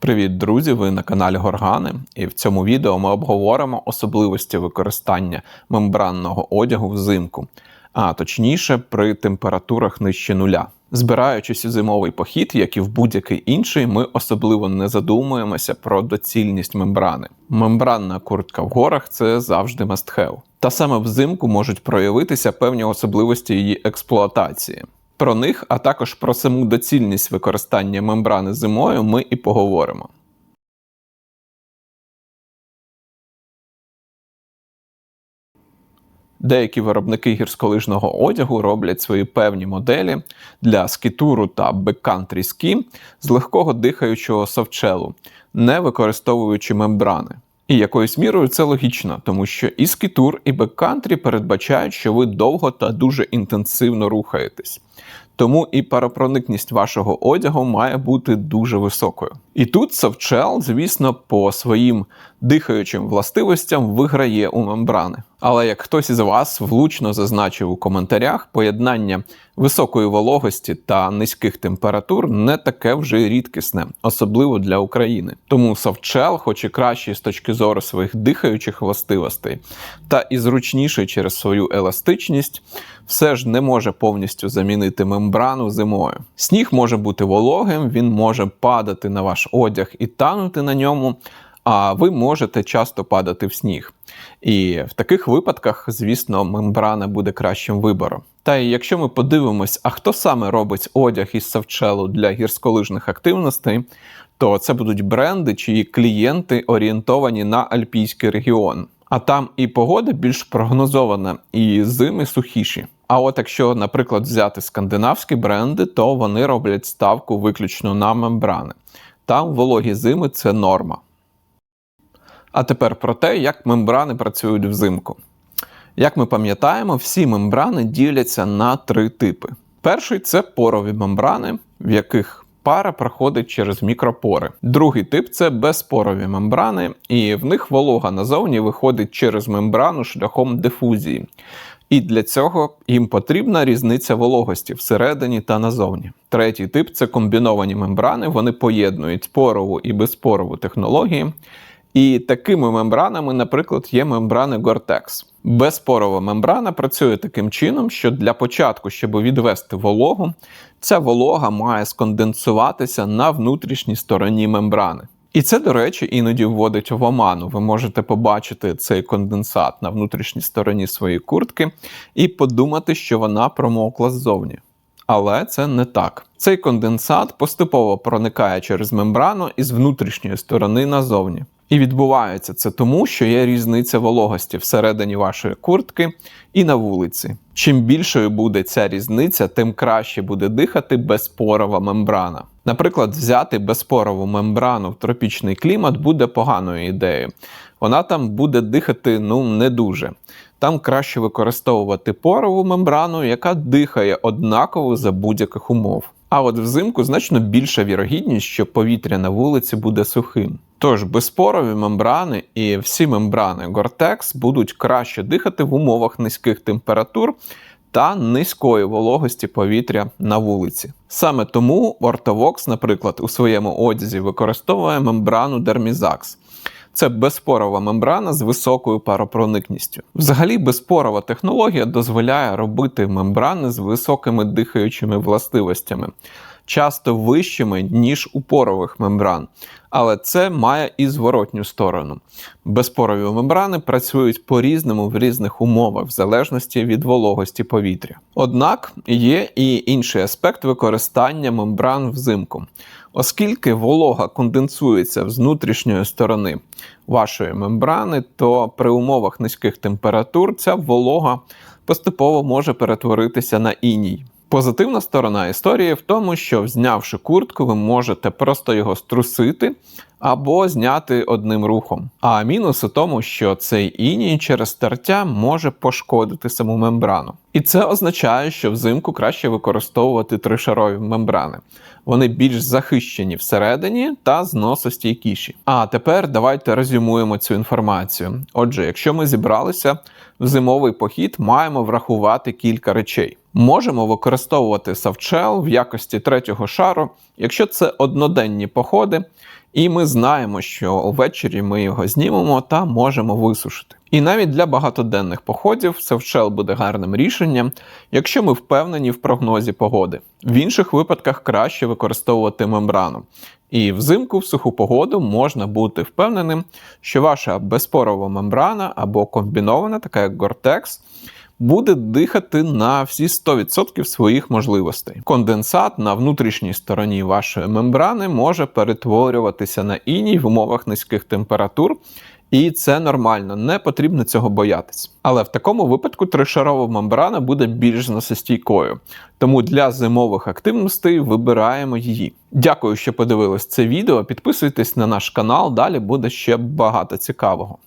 Привіт, друзі! Ви на каналі Горгани, і в цьому відео ми обговоримо особливості використання мембранного одягу взимку, а точніше при температурах нижче нуля. Збираючись у зимовий похід, як і в будь-який інший, ми особливо не задумуємося про доцільність мембрани. Мембранна куртка в горах це завжди have. Та саме взимку можуть проявитися певні особливості її експлуатації. Про них, а також про саму доцільність використання мембрани зимою ми і поговоримо. Деякі виробники гірськолижного одягу роблять свої певні моделі для скітуру та беккантрі скі з легкого дихаючого совчелу, не використовуючи мембрани. І якоюсь мірою це логічно, тому що і скітур, і беккантрі передбачають, що ви довго та дуже інтенсивно рухаєтесь. Тому і паропроникність вашого одягу має бути дуже високою. І тут Совчел, звісно, по своїм дихаючим властивостям виграє у мембрани. Але як хтось із вас влучно зазначив у коментарях, поєднання високої вологості та низьких температур не таке вже рідкісне, особливо для України. Тому Совчел, хоч і кращий з точки зору своїх дихаючих властивостей, та і зручніший через свою еластичність, все ж не може повністю замінити мембрану зимою. Сніг може бути вологим, він може падати на ваш одяг і танути на ньому. А ви можете часто падати в сніг. І в таких випадках, звісно, мембрана буде кращим вибором. Та й якщо ми подивимось, а хто саме робить одяг із савчелу для гірськолижних активностей, то це будуть бренди, чиї клієнти орієнтовані на альпійський регіон. А там і погода більш прогнозована, і зими сухіші. А от якщо, наприклад, взяти скандинавські бренди, то вони роблять ставку виключно на мембрани. Там вологі зими це норма. А тепер про те, як мембрани працюють взимку. Як ми пам'ятаємо, всі мембрани діляться на три типи. Перший це порові мембрани, в яких пара проходить через мікропори. Другий тип це безпорові мембрани, і в них волога назовні виходить через мембрану шляхом дифузії. І для цього їм потрібна різниця вологості всередині та назовні. Третій тип це комбіновані мембрани, вони поєднують порову і безпорову технології. І такими мембранами, наприклад, є мембрани Gore-Tex. Безпорова мембрана працює таким чином, що для початку, щоб відвести вологу, ця волога має сконденсуватися на внутрішній стороні мембрани. І це, до речі, іноді вводить в оману. Ви можете побачити цей конденсат на внутрішній стороні своєї куртки і подумати, що вона промокла ззовні. Але це не так. Цей конденсат поступово проникає через мембрану із внутрішньої сторони назовні. І відбувається це тому, що є різниця вологості всередині вашої куртки і на вулиці. Чим більшою буде ця різниця, тим краще буде дихати безпорова мембрана. Наприклад, взяти безпорову мембрану в тропічний клімат буде поганою ідеєю. Вона там буде дихати ну не дуже. Там краще використовувати порову мембрану, яка дихає однаково за будь-яких умов. А от взимку значно більша вірогідність, що повітря на вулиці буде сухим. Тож безпорові мембрани і всі мембрани Gore-Tex будуть краще дихати в умовах низьких температур та низької вологості повітря на вулиці. Саме тому Ortovox, наприклад, у своєму одязі використовує мембрану Dermizax. Це безпорова мембрана з високою паропроникністю. Взагалі, безпорова технологія дозволяє робити мембрани з високими дихаючими властивостями, часто вищими, ніж у порових мембран. Але це має і зворотню сторону. Безпорові мембрани працюють по-різному в різних умовах, в залежності від вологості повітря. Однак є і інший аспект використання мембран взимку. Оскільки волога конденсується з внутрішньої сторони вашої мембрани, то при умовах низьких температур ця волога поступово може перетворитися на іній. Позитивна сторона історії в тому, що знявши куртку, ви можете просто його струсити або зняти одним рухом. А мінус у тому, що цей іній через тертя може пошкодити саму мембрану. І це означає, що взимку краще використовувати тришарові мембрани. Вони більш захищені всередині та зносостійкіші. А тепер давайте резюмуємо цю інформацію. Отже, якщо ми зібралися в зимовий похід, маємо врахувати кілька речей. Можемо використовувати савчел в якості третього шару, якщо це одноденні походи, І ми знаємо, що ввечері ми його знімемо та можемо висушити. І навіть для багатоденних походів Севчел буде гарним рішенням, якщо ми впевнені в прогнозі погоди. В інших випадках краще використовувати мембрану. І взимку в суху погоду можна бути впевненим, що ваша безпорова мембрана або комбінована, така як Gore-Tex, буде дихати на всі 100% своїх можливостей. Конденсат на внутрішній стороні вашої мембрани може перетворюватися на іній в умовах низьких температур. І це нормально, не потрібно цього боятись. Але в такому випадку тришарова мембрана буде більш зносостійкою. Тому для зимових активностей вибираємо її. Дякую, що подивились це відео. Підписуйтесь на наш канал, далі буде ще багато цікавого.